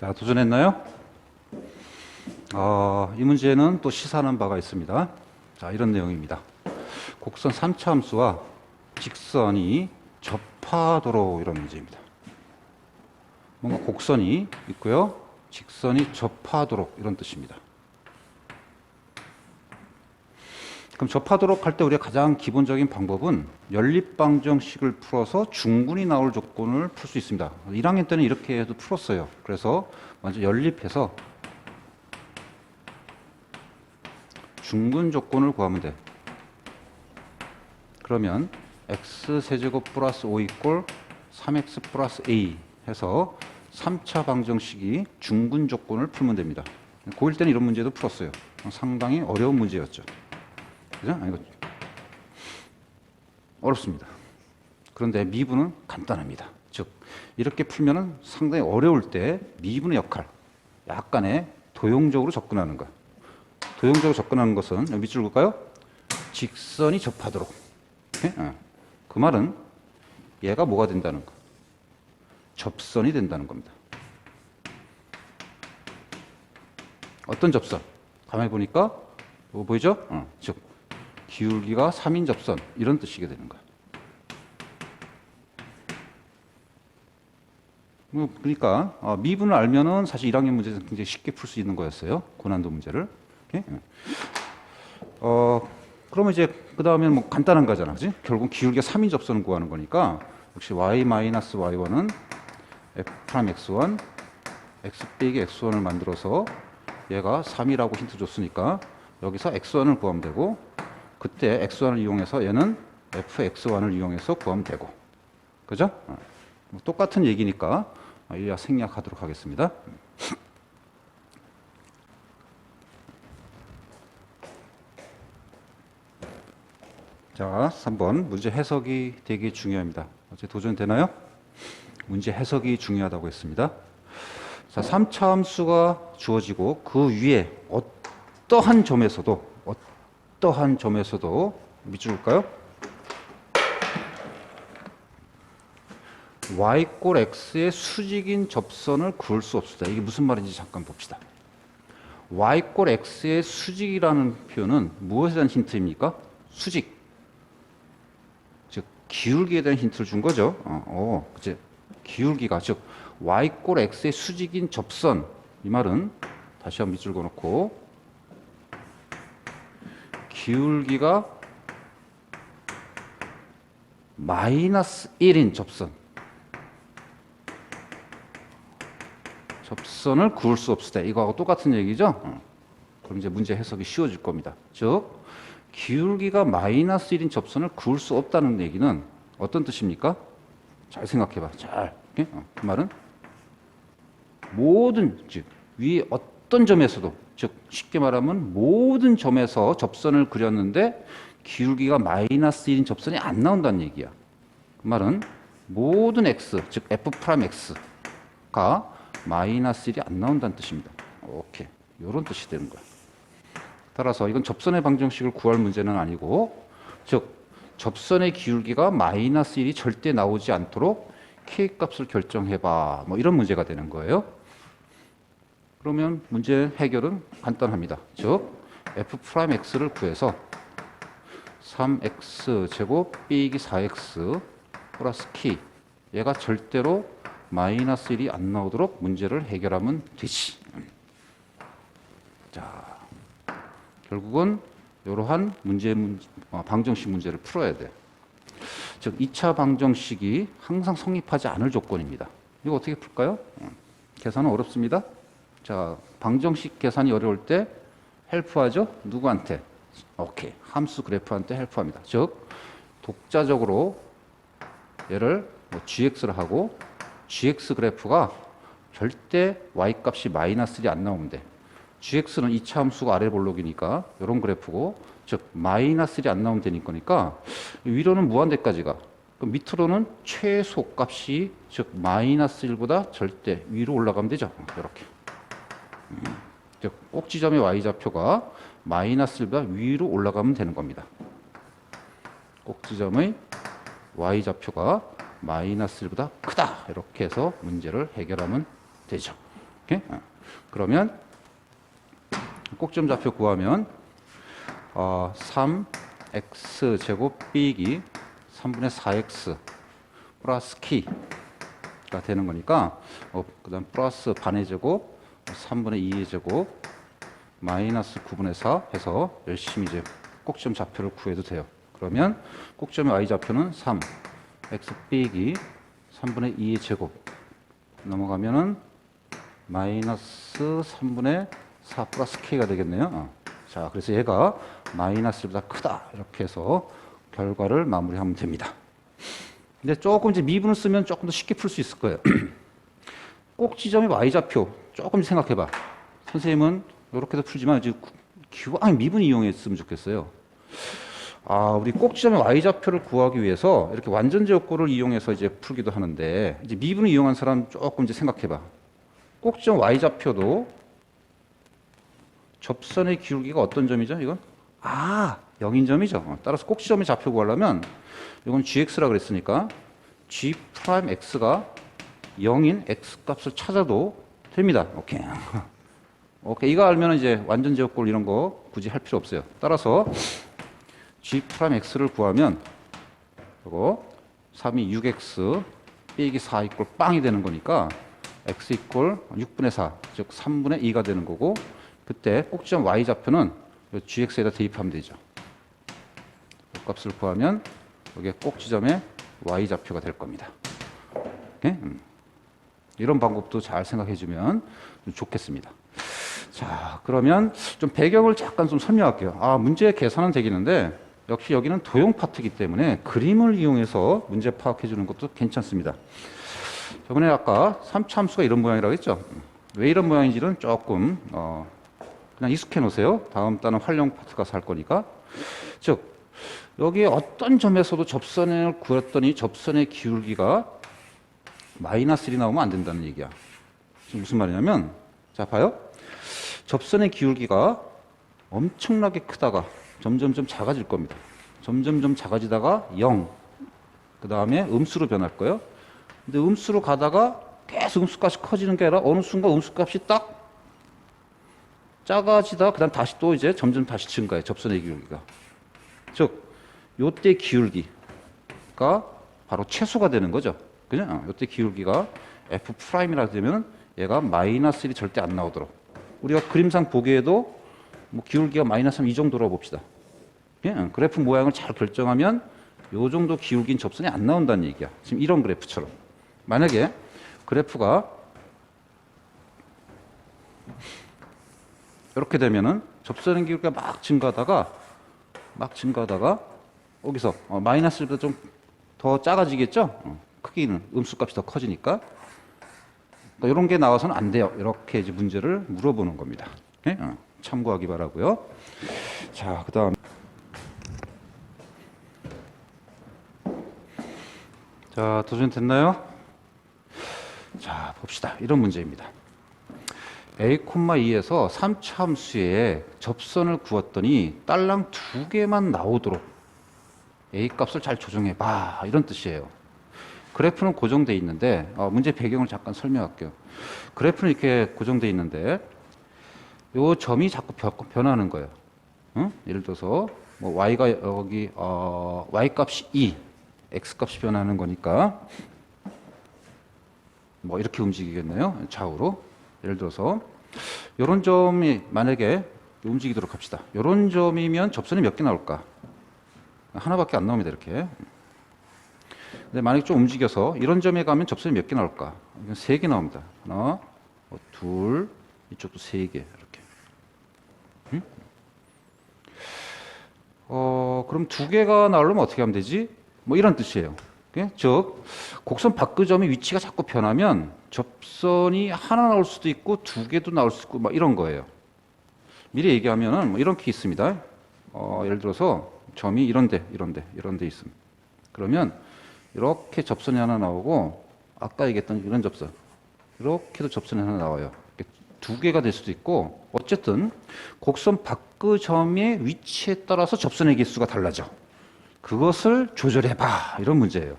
자, 도전했나요? 어, 이 문제는 또 시사하는 바가 있습니다. 자, 이런 내용입니다. 곡선 3차 함수와 직선이 접하도록 이런 문제입니다. 뭔가 곡선이 있고요. 직선이 접하도록 이런 뜻입니다. 그럼 접하도록 할 때 우리가 가장 기본적인 방법은 연립방정식을 풀어서 중근이 나올 조건을 풀 수 있습니다. 1학년 때는 이렇게 해도 풀었어요. 그래서 먼저 연립해서 중근 조건을 구하면 돼. 그러면 x 세제곱 플러스 5 이꼴 3x 플러스 a 해서 3차 방정식이 중근 조건을 풀면 됩니다. 고1 때는 이런 문제도 풀었어요. 상당히 어려운 문제였죠. 그죠? 아니, 이거 어렵습니다. 그런데 미분은 간단합니다. 즉, 이렇게 풀면은 상당히 어려울 때 미분의 역할, 약간의 도용적으로 접근하는 것. 도용적으로 접근하는 것은 밑줄 볼까요? 직선이 접하도록. 오케이? 어. 그 말은 얘가 뭐가 된다는 거. 접선이 된다는 겁니다. 어떤 접선? 가만히 보니까 뭐 보이죠? 어, 즉 기울기가 3인 접선 이런 뜻이게 되는 거야. 뭐 그러니까 어, 미분을 알면은 사실 1학년 문제는 굉장히 쉽게 풀 수 있는 거였어요. 고난도 문제를. 오케이? 어 그러면 이제 그 다음에 뭐 간단한 거잖아, 그지? 결국 기울기가 3인 접선을 구하는 거니까 역시 y 마이너스 y1은 f 프라임 x1 x 빼기 x1을 만들어서 얘가 3이라고 힌트 줬으니까 여기서 x1을 구하면 되고 그때 x1을 이용해서 얘는 fx1을 이용해서 구하면 되고 그죠? 어. 뭐 똑같은 얘기니까 이야 생략하도록 하겠습니다. 자, 3번 문제 해석이 되게 중요합니다. 어제 도전되나요? 문제 해석이 중요하다고 했습니다. 자, 3차 함수가 주어지고 그 위에 어떠한 점에서도 어떠한 점에서도 밑줄 볼까요? y꼴 x의 수직인 접선을 그을 수 없습니다. 이게 무슨 말인지 잠깐 봅시다. y꼴 x의 수직이라는 표현은 무엇에 대한 힌트입니까? 수직. 즉 기울기에 대한 힌트를 준 거죠. 어, 어 그치? 기울기가 즉 y꼴 x의 수직인 접선 이 말은 다시 한번 밑줄 그어놓고 기울기가 마이너스 1인 접선 접선을 그을 수 없을 때 이거하고 똑같은 얘기죠. 어. 그럼 이제 문제 해석이 쉬워질 겁니다. 즉 기울기가 마이너스 1인 접선을 그을 수 없다는 얘기는 어떤 뜻입니까? 잘 생각해봐. 잘. 어, 그 말은 모든 즉 위에 어떤 점에서도 즉 쉽게 말하면 모든 점에서 접선을 그렸는데 기울기가 마이너스 1인 접선이 안 나온다는 얘기야. 그 말은 모든 x 즉 f 프라임 x가 마이너스 1이 안 나온다는 뜻입니다. 오케이. 이런 뜻이 되는 거야. 따라서 이건 접선의 방정식을 구할 문제는 아니고 즉 접선의 기울기가 마이너스 1이 절대 나오지 않도록 k 값을 결정해봐. 뭐 이런 문제가 되는 거예요. 그러면 문제 해결은 간단합니다. 즉 f 프라임 x를 구해서 3x 제곱 빼기 4x 플러스 키 얘가 절대로 마이너스 1이 안 나오도록 문제를 해결하면 되지. 자, 결국은 이러한 문제, 어, 방정식 문제를 풀어야 돼. 즉 2차 방정식이 항상 성립하지 않을 조건입니다. 이거 어떻게 풀까요? 음, 계산은 어렵습니다. 자, 방정식 계산이 어려울 때 헬프하죠? 누구한테? 오케이. 함수 그래프한테 헬프합니다. 즉 독자적으로 얘를 뭐 gx를 하고 gx 그래프가 절대 y 값이 마이너스 1이 안 나오면 돼. gx는 2차 함수가 아래 볼록이니까 이런 그래프고 즉 마이너스 1이 안 나오면 되는 거니까 위로는 무한대까지 가. 그럼 밑으로는 최소 값이 즉 마이너스 1보다 절대 위로 올라가면 되죠. 이렇게. 꼭지점의 y좌표가 마이너스 1보다 위로 올라가면 되는 겁니다. 꼭지점의 y좌표가 마이너스 1보다 크다. 이렇게 해서 문제를 해결하면 되죠. 오케이? 어. 그러면 꼭지점 좌표 구하면 어, 3x 제곱 빼기 3분의 4x 플러스 키가 되는 거니까 어, 그 다음 플러스 반의 제곱 3분의 2의 제곱 마이너스 9분의 4 해서 열심히 이제 꼭지점 좌표를 구해도 돼요. 그러면 꼭지점의 y 좌표는 3 x 빼기 3분의 2의 제곱 넘어가면은 마이너스 3분의 4 플러스 k가 되겠네요. 어. 자, 그래서 얘가 마이너스보다 크다 이렇게 해서 결과를 마무리하면 됩니다. 근데 조금 이제 미분을 쓰면 조금 더 쉽게 풀 수 있을 거예요. 꼭지점의 y-좌표 조금 생각해봐. 선생님은 이렇게도 풀지만 이제 기왕 미분 이용했으면 좋겠어요. 아, 우리 꼭지점의 y-좌표를 구하기 위해서 이렇게 완전 제곱골을 이용해서 이제 풀기도 하는데 이제 미분을 이용한 사람 조금 이제 생각해봐. 꼭지점 y-좌표도 접선의 기울기가 어떤 점이죠? 이건 아, 0인 점이죠. 어, 따라서 꼭지점의 좌표 구하려면 이건 gx라 그랬으니까 g 프라임 x가 0인 x 값을 찾아도 됩니다. 오케이. 오케이. 이거 알면 이제 완전 제곱골 이런 거 굳이 할 필요 없어요. 따라서 g 프라임 x를 구하면 이거 3이 6x 빼기 4 이꼴 빵이 되는 거니까 x 이꼴 6분의 4, 즉 3분의 2가 되는 거고 그때 꼭지점 y 좌표는 gx에다 대입하면 되죠. 그 값을 구하면 여기에 꼭지점의 y 좌표가 될 겁니다. 오케이? 음. 이런 방법도 잘 생각해 주면 좋겠습니다. 자, 그러면 좀 배경을 잠깐 좀 설명할게요. 아, 문제 계산은 되겠는데 역시 여기는 도형 파트이기 때문에 그림을 이용해서 문제 파악해 주는 것도 괜찮습니다. 저번에 아까 3차 함수가 이런 모양이라고 했죠. 왜 이런 모양인지는 조금 어, 그냥 익숙해 놓으세요. 다음 단은 활용 파트가 살 거니까. 즉 여기 어떤 점에서도 접선을 구했더니 접선의 기울기가 마이너스 1이 나오면 안 된다는 얘기야. 지금 무슨 말이냐면 자 봐요. 접선의 기울기가 엄청나게 크다가 점점점 작아질 겁니다. 점점점 작아지다가 0. 그 다음에 음수로 변할 거예요. 근데 음수로 가다가 계속 음수값이 커지는 게 아니라 어느 순간 음수값이 딱 작아지다 그 다음 다시 또 이제 점점 다시 증가해 접선의 기울기가. 즉 요때 기울기가 바로 최소가 되는 거죠. 그죠? 어, 요때 기울기가 f 프라임이라 되면 얘가 마이너스 1이 절대 안 나오도록 우리가 그림상 보기에도 뭐 기울기가 마이너스 3 이 정도로 봅시다. 예? 어, 그래프 모양을 잘 결정하면 요 정도 기울긴 접선이 안 나온다는 얘기야. 지금 이런 그래프처럼. 만약에 그래프가 이렇게 되면은 접선의 기울기가 막 증가하다가 막 증가하다가 여기서 어, 마이너스보다 좀 더 작아지겠죠? 어, 크기는 음수값이 더 커지니까 그러니까 이런 게 나와서는 안 돼요. 이렇게 이제 문제를 물어보는 겁니다. 예? 어, 참고하기 바라고요. 자, 그다음 자 도전 됐나요? 자 봅시다. 이런 문제입니다. a,2에서 3차 함수에 접선을 구웠더니 딸랑 두 개만 나오도록 a 값을 잘 조정해 봐 이런 뜻이에요. 그래프는 고정돼 있는데 어, 문제 배경을 잠깐 설명할게요. 그래프는 이렇게 고정돼 있는데 요 점이 자꾸 변- 변하는 거예요. 응? 예를 들어서 뭐 y가 여기 어, y 값이 2, x 값이 변하는 거니까 뭐 이렇게 움직이겠네요. 좌우로. 예를 들어서 이런 점이 만약에 움직이도록 합시다. 이런 점이면 접선이 몇 개 나올까? 하나밖에 안 나옵니다. 이렇게. 근데 만약에 좀 움직여서 이런 점에 가면 접선이 몇 개 나올까? 이건 세 개 나옵니다. 하나, 뭐 둘, 이쪽도 세 개. 이렇게. 음? 어, 그럼 두 개가 나오려면 어떻게 하면 되지? 뭐 이런 뜻이에요. 예? 즉, 곡선 밖의 점의 위치가 자꾸 변하면 접선이 하나 나올 수도 있고 두 개도 나올 수 있고 막 이런 거예요. 미리 얘기하면은 뭐 이런 게 있습니다. 어, 예를 들어서 점이 이런데, 이런데, 이런데 있습니다. 그러면 이렇게 접선이 하나 나오고 아까 얘기했던 이런 접선 이렇게도 접선이 하나 나와요. 두 개가 될 수도 있고 어쨌든 곡선 밖의 점의 위치에 따라서 접선의 개수가 달라져. 그것을 조절해봐 이런 문제예요.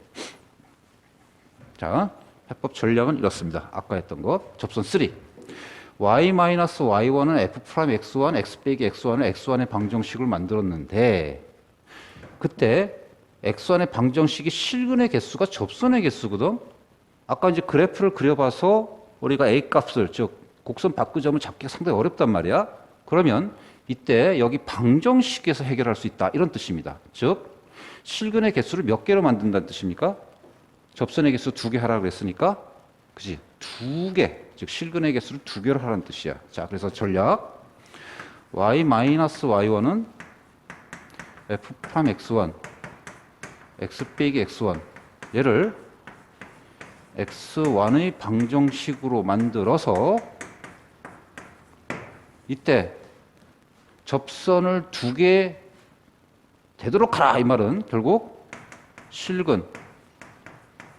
자, 해법 전략은 이렇습니다. 아까 했던 것 접선 3. y 마이너스 y1은 f 프라임 x1, x 빼기 x1을 x1의 방정식을 만들었는데 그때 x1의 방정식이 실근의 개수가 접선의 개수거든. 아까 이제 그래프를 그려봐서 우리가 a 값을 즉 곡선 바꾸 점을 잡기가 상당히 어렵단 말이야. 그러면 이때 여기 방정식에서 해결할 수 있다 이런 뜻입니다. 즉 실근의 개수를 몇 개로 만든다는 뜻입니까? 접선의 개수 두 개 하라고 했으니까 그지 두 개, 즉 실근의 개수를 두 개로 하라는 뜻이야. 자, 그래서 전략 y 마이너스 y1은 f 프라임 x1, x 빼기 x1 얘를 x1의 방정식으로 만들어서 이때 접선을 두 개 되도록 하라 이 말은. 결국 실근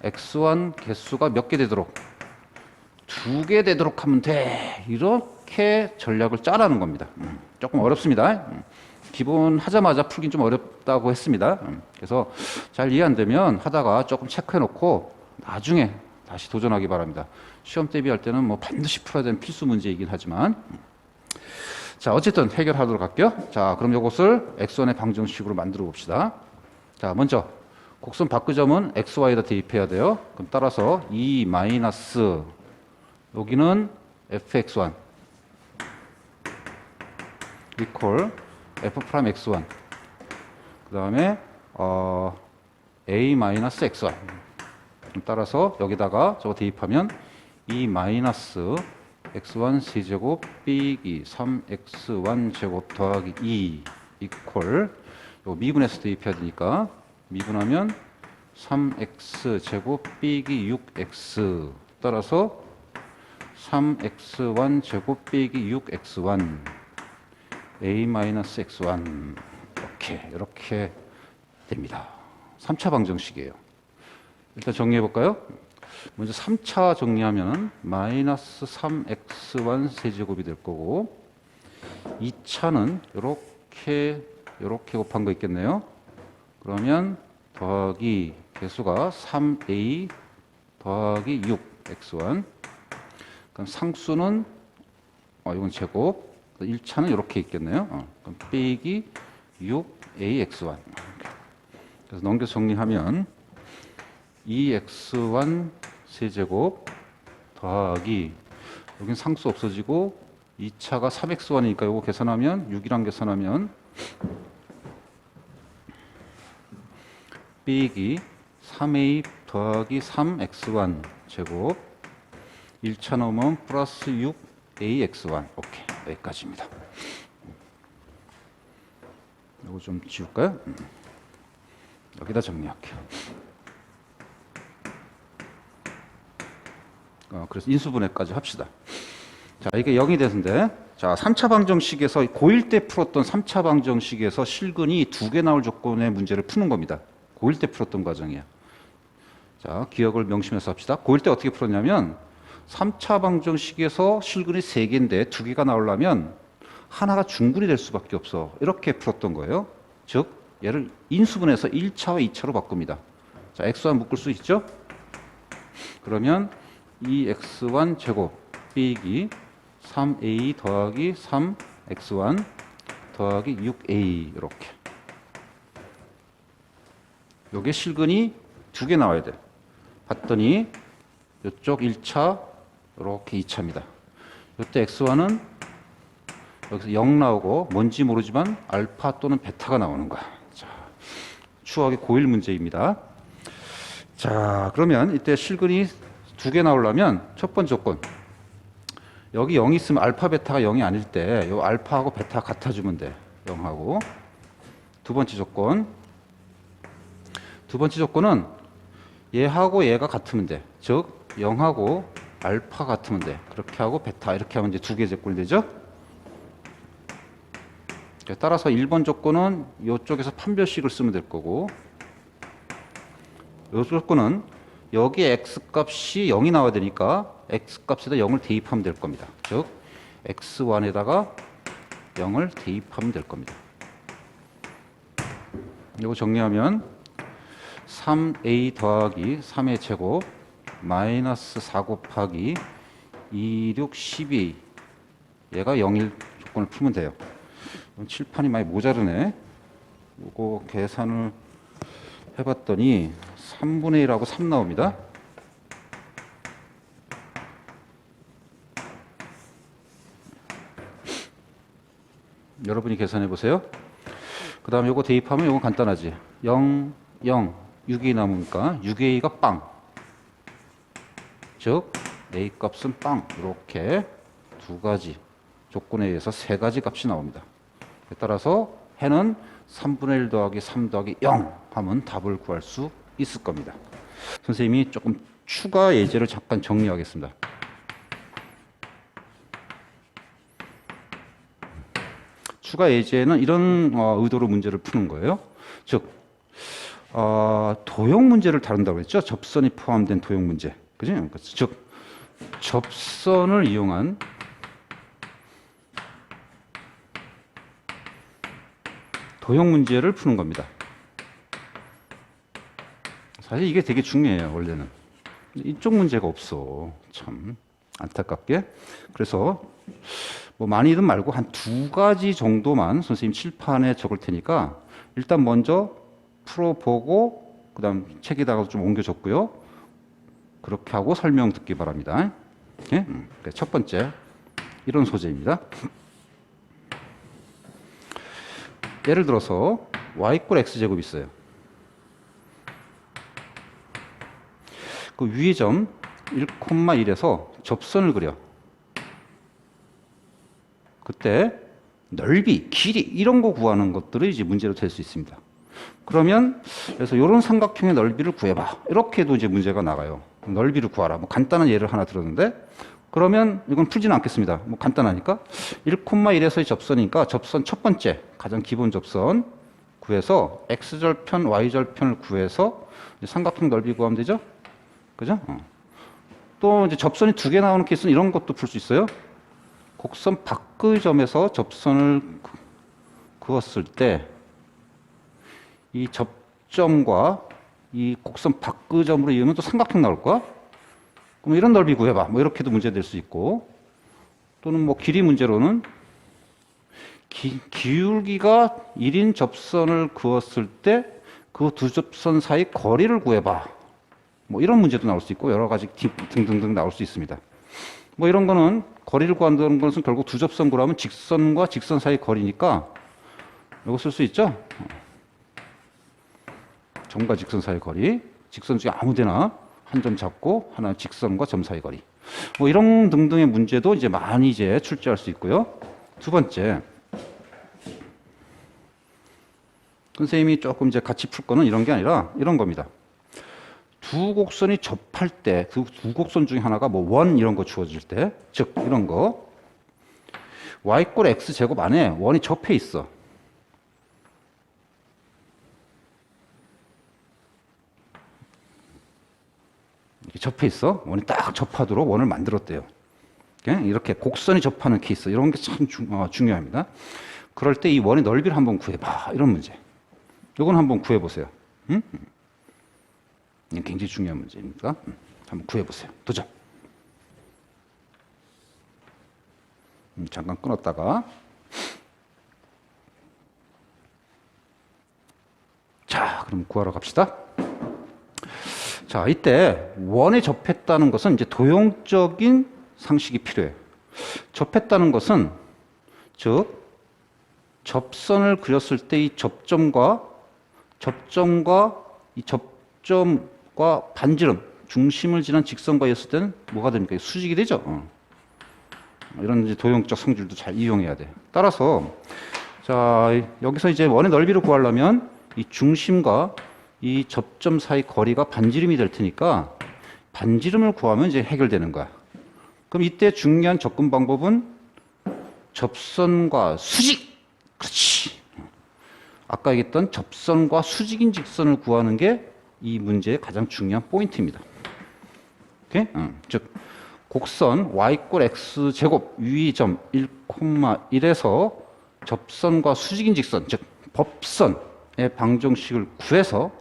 x1 개수가 몇 개 되도록. 두 개 되도록 하면 돼. 이렇게 전략을 짜라는 겁니다. 음, 조금 어렵습니다. 음, 기본 하자마자 풀긴 좀 어렵다고 했습니다. 음, 그래서 잘 이해 안 되면 하다가 조금 체크해 놓고 나중에 다시 도전하기 바랍니다. 시험 대비할 때는 뭐 반드시 풀어야 되는 필수 문제이긴 하지만 자 어쨌든 해결하도록 할게요. 자 그럼 이것을 x1의 방정식으로 만들어 봅시다. 자 먼저 곡선 바꾸점은 xy에다 대입해야 돼요. 그럼 따라서 2 마이너스 여기는 fx1 equal f 프라임 x1 그 다음에 어, a 마이너스 x1 그럼 따라서 여기다가 저거 대입하면 2 마이너스 x1 세제곱 빼기 3x1 제곱 더하기 2 equal 요 미분해서 대입해야 되니까 미분하면 3x 제곱 빼기 6x 따라서 3x1 제곱 빼기 6x1 a 마이너스 x1 이렇게 이렇게 됩니다. 3차 방정식이에요. 일단 정리해 볼까요? 먼저 3차 정리하면 마이너스 3x1 세제곱이 될 거고 2차는 이렇게 이렇게 곱한 거 있겠네요. 그러면 더하기 개수가 3a 더하기 6x1 그럼 상수는 어, 이건 제곱 1차는 이렇게 있겠네요. 어, 빼기 6ax1 그래서 넘겨 정리하면 2x1 세제곱 더하기 여긴 상수 없어지고 2차가 3x1이니까 이거 계산하면 6이랑 계산하면 빼기 3a 더하기 3x1 제곱 1차 넘으면 플러스 6ax1 오케이 여기까지입니다. 이거 좀 지울까요? 음. 여기다 정리할게요. 어, 그래서 인수분해까지 합시다. 자, 이게 0이 되는데, 자, 3차 방정식에서 고1 때 풀었던 3차 방정식에서 실근이 두 개 나올 조건의 문제를 푸는 겁니다. 고1 때 풀었던 과정이야. 자, 기억을 명심해서 합시다. 고1 때 어떻게 풀었냐면, 3차 방정식에서 실근이 세 개인데 두 개가 나오려면 하나가 중근이 될 수밖에 없어. 이렇게 풀었던 거예요. 즉, 얘를 인수분해서 1차와 2차로 바꿉니다. 자, x1 묶을 수 있죠? 그러면 2x1 제곱 빼기 3a 더하기 3x1 더하기 6a 이렇게 요게 실근이 두 개 나와야 돼 봤더니 이쪽 1차 이렇게 2차입니다. 이때 x1은 여기서 0 나오고 뭔지 모르지만 알파 또는 베타가 나오는 거야. 자, 추억의 고1 문제입니다. 자 그러면 이때 실근이 두 개 나오려면 첫 번째 조건. 여기 0이 있으면 알파 베타가 0이 아닐 때 이 알파하고 베타 같아주면 돼 0하고. 두 번째 조건. 두 번째 조건은 얘하고 얘가 같으면 돼 즉 0하고 알파 같으면 돼 그렇게 하고 베타 이렇게 하면 이제 두개 조건이 되죠 따라서 1번 조건은 이쪽에서 판별식을 쓰면 될 거고 이 조건은 여기 x 값이 0이 나와야 되니까 x 값에다 0을 대입하면 될 겁니다. 즉 x1에다가 0을 대입하면 될 겁니다. 이거 정리하면 3a 더하기 3의 제곱 마이너스 4 곱하기 2, 6, 12 얘가 0일 조건을 풀면 돼요. 이건 칠판이 많이 모자르네. 이거 계산을 해봤더니 3분의 1하고 3 나옵니다. 여러분이 계산해 보세요. 그 다음에 요거 대입하면 요거 간단하지. 0, 0, 6이 남으니까 6A가 빵. 즉, A 값은 빵. 이렇게 두 가지 조건에 의해서 세 가지 값이 나옵니다. 따라서 해는 3분의 1 더하기 3 더하기 0 하면 답을 구할 수 있을 겁니다. 선생님이 조금 추가 예제를 잠깐 정리하겠습니다. 추가 예제는 이런 어, 의도로 문제를 푸는 거예요. 즉, 어, 도형 문제를 다룬다고 했죠. 접선이 포함된 도형 문제. 그죠? 그러니까 즉, 접선을 이용한 도형 문제를 푸는 겁니다. 사실 이게 되게 중요해요, 원래는. 이쪽 문제가 없어. 참 안타깝게. 그래서 뭐 많이든 말고 한 두 가지 정도만 선생님 칠판에 적을 테니까 일단 먼저 풀어보고 그다음 책에다가 좀 옮겨줬고요. 그렇게 하고 설명 듣기 바랍니다. 예? 음, 그첫 번째 이런 소재입니다. 예를 들어서 y 꼴 x 제곱 있어요. 그 위의 점 1,1에서 접선을 그려. 그때 넓이, 길이 이런 거 구하는 것들이 이제 문제로 될 수 있습니다. 그러면 그래서 이런 삼각형의 넓이를 구해봐. 이렇게 도 이제 문제가 나가요. 넓이를 구하라. 뭐 간단한 예를 하나 들었는데 그러면 이건 풀지는 않겠습니다. 뭐 간단하니까 1,1에서의 접선이니까 접선 첫 번째 가장 기본 접선 구해서 x절편, y절편을 구해서 삼각형 넓이 구하면 되죠? 그죠? 어. 또 이제 접선이 두 개 나오는 케이스는 이런 것도 풀 수 있어요. 곡선 밖의 점에서 접선을 그- 그었을 때 이 접점과 이 곡선 밖의 점으로 이으면 또 삼각형 나올 거야? 그럼 이런 넓이 구해봐. 뭐 이렇게도 문제 될 수 있고 또는 뭐 길이 문제로는 기, 기울기가 1인 접선을 그었을 때 그 두 접선 사이 거리를 구해봐. 뭐 이런 문제도 나올 수 있고 여러 가지 디- 등등등 나올 수 있습니다. 뭐 이런 거는 거리를 구한다는 것은 결국 두 접선 구하면 직선과 직선 사이 거리니까 이거 쓸 수 있죠? 점과 직선 사이 거리, 직선 중에 아무데나 한 점 잡고 하나 직선과 점 사이 거리. 뭐 이런 등등의 문제도 이제 많이 이제 출제할 수 있고요. 두 번째, 선생님이 조금 이제 같이 풀 거는 이런 게 아니라 이런 겁니다. 두 곡선이 접할 때, 그 두 곡선 중에 하나가 뭐 원 이런 거 주어질 때, 즉 이런 거 y 꼴 x 제곱 안에 원이 접해 있어. 이렇게 접해 있어. 원이 딱 접하도록 원을 만들었대요. 이렇게 이렇게 곡선이 접하는 케이스 이런 게참 중요합니다. 그럴 때 이 원의 넓이를 한번 구해봐 이런 문제. 이건 한번 구해보세요. 응? 이게 굉장히 중요한 문제입니다. 음, 한번 구해보세요. 도전. 음, 잠깐 끊었다가. 자, 그럼 구하러 갑시다. 자, 이때 원에 접했다는 것은 이제 도형적인 상식이 필요해요. 접했다는 것은 즉 접선을 그렸을 때 이 접점과 접점과 이 접점과 반지름 중심을 지난 직선과 이었을 때는 뭐가 됩니까? 수직이 되죠. 어. 이런 이제 도형적 성질도 잘 이용해야 돼. 따라서 자 여기서 이제 원의 넓이를 구하려면 이 중심과 이 접점 사이 거리가 반지름이 될 테니까 반지름을 구하면 이제 해결되는 거야. 그럼 이때 중요한 접근 방법은 접선과 수직. 그렇지. 아까 얘기했던 접선과 수직인 직선을 구하는 게 이 문제의 가장 중요한 포인트입니다. 오케이? 응. 즉 곡선 y 꼴 x 제곱 위의 점 1,1에서 접선과 수직인 직선, 즉 법선의 방정식을 구해서 그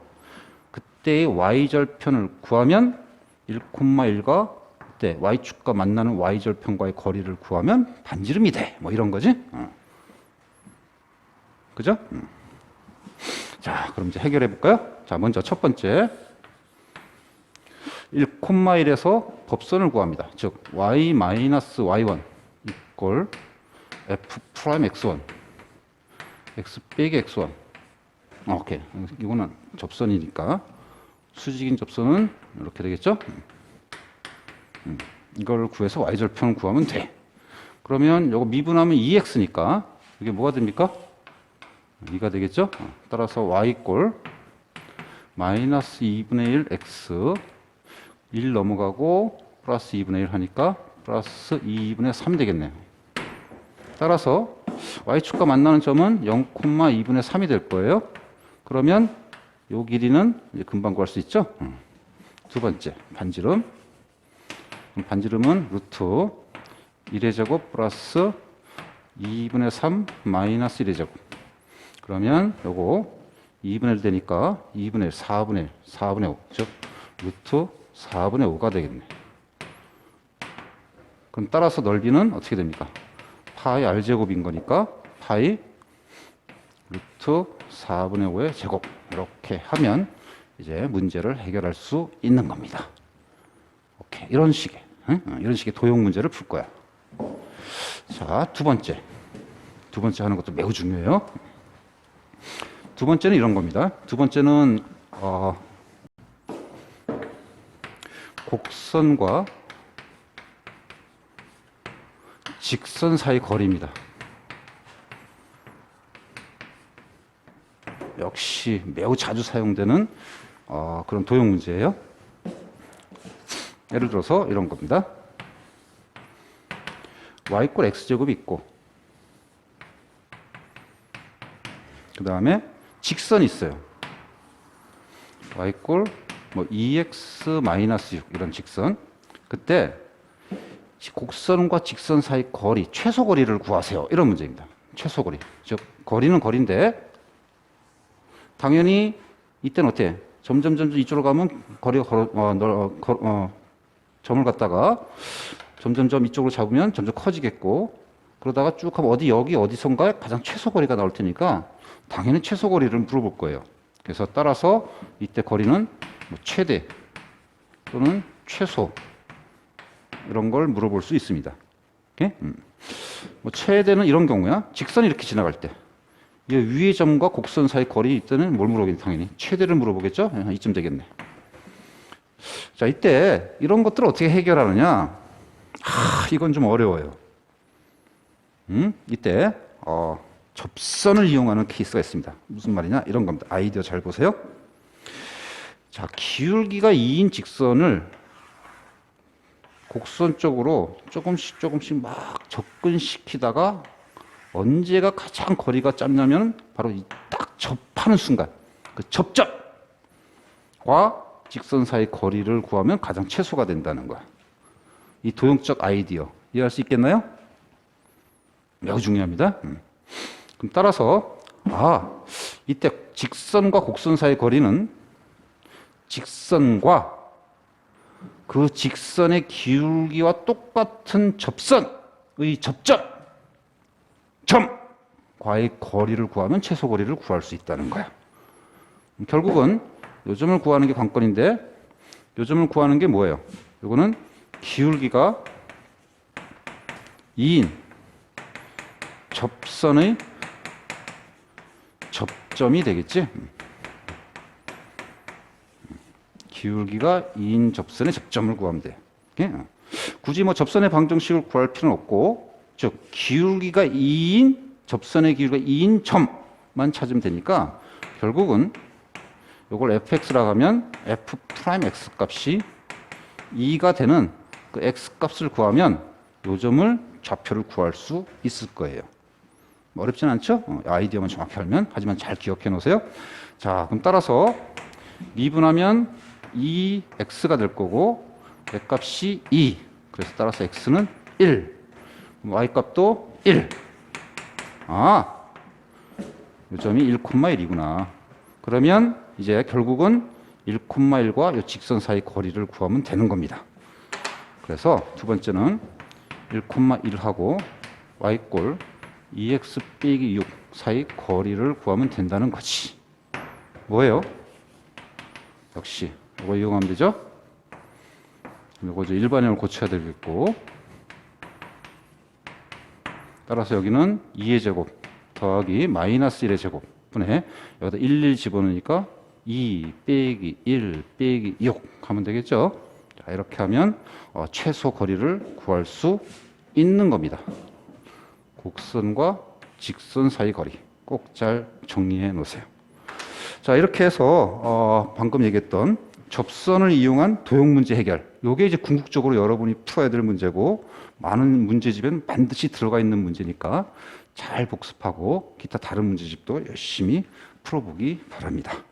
때의 y 절편을 구하면 1,1과 이때 y축과 만나는 y절편과의 거리를 구하면 반지름이 돼. 뭐 이런 거지. 어. 그죠? 음. 자, 그럼 이제 해결해 볼까요? 자, 먼저 첫 번째 1,1에서 법선을 구합니다. 즉 y-y1 이꼴 f 프라임 x1 x 빼기 x1 어, 오케이 이거는 접선이니까 수직인 접선은 이렇게 되겠죠? 음, 이걸 구해서 y절편을 구하면 돼. 그러면 이거 미분하면 2x니까 이게 뭐가 됩니까? 2가 되겠죠? 어, 따라서 y꼴 마이너스 2분의 1 x 1 넘어가고 플러스 2분의 1 하니까 플러스 2분의 3 되겠네요. 따라서 y축과 만나는 점은 0,2분의 3이 될 거예요. 그러면 요 길이는 금방 구할 수 있죠? 음. 두 번째 반지름 반지름은 루트 1의 제곱 플러스 2분의 3 마이너스 1의 제곱 그러면 요거 2분의 1 되니까 2분의 1, 4분의 1, 4분의 5, 즉 루트 4분의 5가 되겠네. 그럼 따라서 넓이는 어떻게 됩니까? 파이 r 제곱인 거니까 파이 루트 4분의 5의 제곱 이렇게 하면 이제 문제를 해결할 수 있는 겁니다. 오케이 이런 식의 응? 어, 이런 식의 도형 문제를 풀 거야. 자두 번째 두 번째 하는 것도 매우 중요해요. 두 번째는 이런 겁니다. 두 번째는 어, 곡선과 직선 사이 거리입니다. 역시 매우 자주 사용되는 어, 그런 도형 문제예요. 예를 들어서 이런 겁니다. y 꼴 x제곱이 있고 그 다음에 직선이 있어요. y 꼴뭐 2x 마이너스 6 이런 직선. 그때 곡선과 직선 사이 거리 최소 거리를 구하세요. 이런 문제입니다. 최소 거리. 즉 거리는 거리인데 당연히 이때는 어때? 점점 점점 이쪽으로 가면 거리가 걸어, 어, 널, 어, 거, 어, 점을 갖다가 점점점 이쪽으로 잡으면 점점 커지겠고 그러다가 쭉 하면 어디 여기 어디선가 가장 최소 거리가 나올 테니까 당연히 최소 거리를 물어볼 거예요. 그래서 따라서 이때 거리는 뭐 최대 또는 최소 이런 걸 물어볼 수 있습니다. 오케이? 음. 뭐 최대는 이런 경우야. 직선이 이렇게 지나갈 때. 이 위의 점과 곡선 사이 거리 이때는 뭘 물어보겠니? 당연히 최대를 물어보겠죠. 예, 이쯤 되겠네. 자 이때 이런 것들을 어떻게 해결하느냐? 아 이건 좀 어려워요. 음? 이때 어, 접선을 이용하는 케이스가 있습니다. 무슨 말이냐? 이런 겁니다. 아이디어 잘 보세요. 자, 기울기가 2인 직선을 곡선 쪽으로 조금씩 조금씩 막 접근시키다가 언제가 가장 거리가 짧냐면 바로 이딱 접하는 순간 그 접점과 직선 사이 거리를 구하면 가장 최소가 된다는 거야. 이 도형적 아이디어 이해할 수 있겠나요? 매우 중요합니다. 음. 그럼 따라서 아 이때 직선과 곡선 사이 거리는 직선과 그 직선의 기울기와 똑같은 접선의 접점 점 과의 거리를 구하면 최소 거리를 구할 수 있다는 거야. 결국은 요점을 구하는 게 관건인데 요점을 구하는 게 뭐예요? 이거는 기울기가 2인 접선의 접점이 되겠지? 기울기가 2인 접선의 접점을 구하면 돼. 오케이? 굳이 뭐 접선의 방정식을 구할 필요는 없고, 즉 기울기가 2인 접선의 기울기가 2인 점만 찾으면 되니까 결국은 이걸 fx라고 하면 f 프라임 x 값이 2가 되는 그 x 값을 구하면 요 점을 좌표를 구할 수 있을 거예요. 뭐 어렵진 않죠? 어, 아이디어만 정확히 알면 하지만 잘 기억해 놓으세요. 자, 그럼 따라서 미분하면 2x가 될 거고 x 값이 2. 그래서 따라서 x는 1. Y 값도 1. 아, 이 점이 1,1이구나. 그러면 이제 결국은 1,1과 이 직선 사이 거리를 구하면 되는 겁니다. 그래서 두 번째는 1,1하고 y꼴 2x 빼기 6 사이 거리를 구하면 된다는 거지. 뭐예요? 역시 이거 이용하면 되죠? 이거 이제 일반형을 고쳐야 되겠고 따라서 여기는 2의 제곱 더하기 마이너스 1의 제곱 분의 여기다 1, 1 집어넣으니까 2 빼기 1 빼기 6 하면 되겠죠? 자, 이렇게 하면 어, 최소 거리를 구할 수 있는 겁니다. 곡선과 직선 사이 거리 꼭 잘 정리해 놓으세요. 자 이렇게 해서 어, 방금 얘기했던 접선을 이용한 도형 문제 해결 요게 이제 궁극적으로 여러분이 풀어야 될 문제고 많은 문제집엔 반드시 들어가 있는 문제니까 잘 복습하고 기타 다른 문제집도 열심히 풀어보기 바랍니다.